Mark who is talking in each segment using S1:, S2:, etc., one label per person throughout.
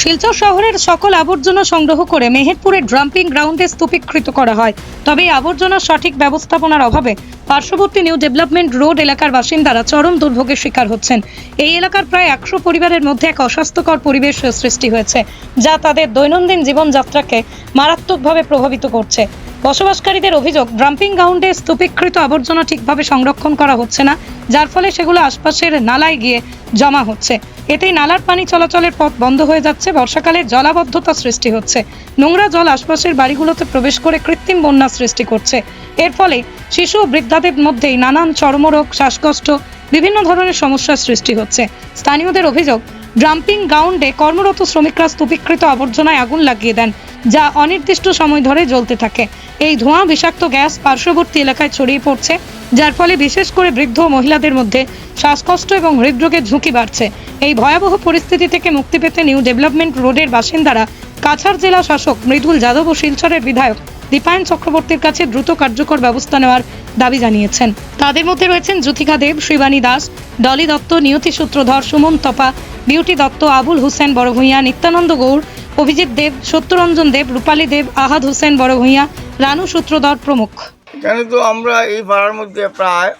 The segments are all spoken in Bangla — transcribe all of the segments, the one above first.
S1: শিলচর শহরের সকল আবর্জনা সংগ্রহ করে মেহেরপুরের ড্রাম্পিং গ্রাউন্ডে স্তূপীকৃত করা হয়। তবে এই আবর্জনার সঠিক ব্যবস্থাপনার অভাবে পার্শ্ববর্তী নিউ ডেভেলপমেন্ট রোড এলাকার বাসিন্দারা চরম দুর্ভোগের শিকার হচ্ছেন। এই এলাকার প্রায় একশো পরিবারের মধ্যে এক অস্বাস্থ্যকর পরিবেশ সৃষ্টি হয়েছে, যা তাদের দৈনন্দিন জীবনযাত্রাকে মারাত্মকভাবে প্রভাবিত করছে। বসবাসকারীদের অভিযোগ ড্রাম্পিং গ্রাউন্ডে স্তূপীকৃত আবর্জনা ঠিকভাবে সংরক্ষণ করা হচ্ছে না, যার ফলে সেগুলো আশপাশের নালায় গিয়ে জমা হচ্ছে। এতেই নালার পানি চলাচলের পথ বন্ধ হয়ে যাচ্ছে, বর্ষাকালে জলাবদ্ধতা সৃষ্টি হচ্ছে। নোংরা জল আশপাশের বাড়িগুলোতে প্রবেশ করে কৃত্রিম বন্যা সৃষ্টি করছে। এর ফলে শিশু ও বৃদ্ধাদের মধ্যেই নানান চর্মরোগ, শ্বাসকষ্ট, বিভিন্ন ধরনের সমস্যার সৃষ্টি হচ্ছে। স্থানীয়দের অভিযোগ, ড্রাম্পিং গ্রাউন্ডে কর্মরত শ্রমিকরা স্তূপীকৃত আবর্জনায় আগুন লাগিয়ে দেন, যা অনির্দিষ্ট সময় ধরে জ্বলতে থাকে। এই ধোঁয়া বিষাক্ত গ্যাস পার্শ্ববর্তী এলাকায় ছড়িয়ে পড়ছে, যার ফলে বিশেষ করে বৃদ্ধ মহিলাদের মধ্যে শ্বাসকষ্ট এবং হৃদরোগের ঝুঁকি বাড়ছে। এই ভয়াবহ পরিস্থিতি থেকে মুক্তি পেতে নিউ ডেভেলপমেন্ট রোডের বাসিন্দারা কাছাড় জেলা শাসক মৃদুল যাদব ও শিলচরের বিধায়ক দীপায়ন চক্রবর্তীর কাছে দ্রুত কার্যকর ব্যবস্থা নেওয়ার দাবি জানিয়েছেন। তাদের মধ্যে রয়েছেন জ্যোতিকা দেব, শিবানী দাস, ডলি দত্ত, নিয়তি সূত্রধর, সুমন তপা, বিউটি দত্ত, আবুল হুসেন বড়ভূঁইয়া, নিত্যানন্দ গৌড়, অভিজিৎ দেব, সত্যরঞ্জন দেব, রূপালী দেব, আহাদ হোসেন বড়ভূঁইয়া, রানু সূত্রধর প্রমুখ।
S2: এখানে তো আমরা এই পাড়ার মধ্যে প্রায়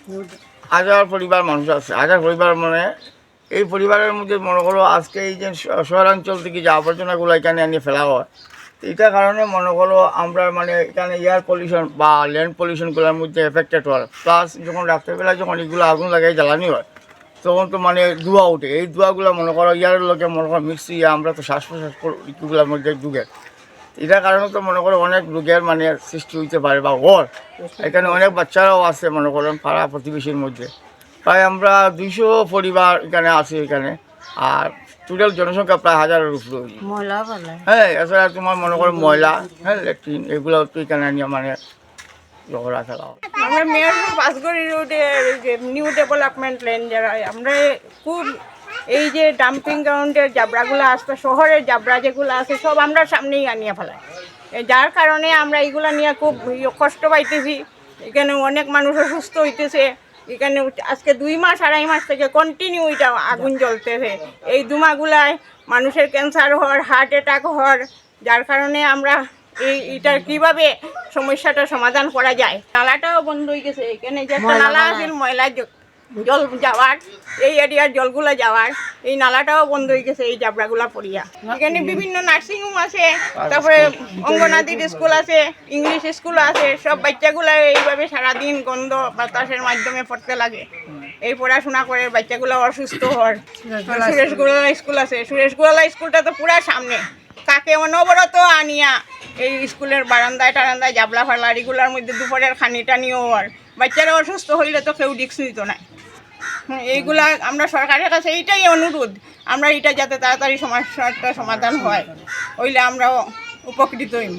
S2: হাজার পরিবার মানুষ আছে। হাজার পরিবার মানে এই পরিবারের মধ্যে মনে করো আজকে এই যে শহরাঞ্চল থেকে যে আবর্জনাগুলো এখানে এনে ফেলা হয় এটার কারণে মনে করো আমরা মানে এখানে এয়ার পলিউশন বা ল্যান্ড পলিউশনগুলোর মধ্যে এফেক্টেড হয়। প্লাস যখন রাত্রেবেলা যখন এগুলো আগুন লাগাই জ্বালানি হয়, তখন তো মানে ধোঁয়া উঠে এই ধোঁয়াগুলো মনে করো ইয়ারের লোকে মনে করো মিক্সি আমরা তো শ্বাস প্রশ্বাস ইগুলোর মধ্যে ঢুকে। এটার কারণে তো মনে করো অনেক রোগের মানে সৃষ্টি হইতে পারে বা ওর এখানে অনেক বাচ্চারাও আছে মনে করেন পাড়া প্রতিবেশীর মধ্যে। প্রায় আমরা দুইশো পরিবার এখানে আছে এখানে। আর টোটাল জনসংখ্যা প্রায় হাজারের উপরে হ্যাঁ এছাড়া তোমার মনে করো ময়লা হ্যাঁ ল্যাট্রিন এগুলো তো এখানে নিয়ে মানে ঝগড়া খেলা।
S3: আমরা মেয়রপুর পাঁচগড়ি রোডের যে নিউ ডেভেলপমেন্ট লেন যারা আমরা খুব এই যে ডাম্পিং গ্রাউন্ডের জাবড়াগুলো আসতো শহরের জাবড়া যেগুলো আছে সব আমরা সামনেই আনিয়ে ফেলাই। যার কারণে আমরা এইগুলো নিয়ে খুব ইয়ে কষ্ট পাইতেছি। এখানে অনেক মানুষ অসুস্থ হইতেছে। এখানে আজকে দুই মাস আড়াই মাস থেকে কন্টিনিউ এটা আগুন জ্বলতেছে। এই দুমাগুলায় মানুষের ক্যান্সার হওয়ার হার্ট অ্যাটাক হওয়ার যার কারণে আমরা এই এটার কীভাবে সমস্যাটা সমাধান করা যায়? নালাটাও বন্ধ হয়ে গেছে এখানে যে একটা নালা আছে ময়লা জল যাওয়ার, এই এরিয়ার জলগুলো যাওয়ার, এই নালাটাও বন্ধ হয়ে গেছে, এই জাবড়াগুলা পড়িয়া। এখানে বিভিন্ন নার্সিং হোম আছে, তারপরে অঙ্গনাদির স্কুল আছে ইংলিশ স্কুল আছে, সব বাচ্চাগুলো এইভাবে সারাদিন গন্ধ বাতাসের মাধ্যমে পড়তে লাগে। এই পড়াশোনা করে বাচ্চাগুলো অসুস্থ হওয়ার। সুরেশ গোয়ালা স্কুল আছে সুরেশ গোয়ালা স্কুলটা তো পুরা সামনে। কাকে অনবরত আনিয়া এই স্কুলের বারান্দায় টারান্দায় জাবলা ফালা মধ্যে দুপুরের খানি টানিও আর বাচ্চারা অসুস্থ হইলে তো কেউ রিক্স নিত না। এইগুলা আমরা সরকারের কাছে এইটাই অনুরোধ। আমরা এটা যাতে তাড়াতাড়ি সমস্যাটা সমাধান হয় ওইলে আমরাও উপকৃত হইম।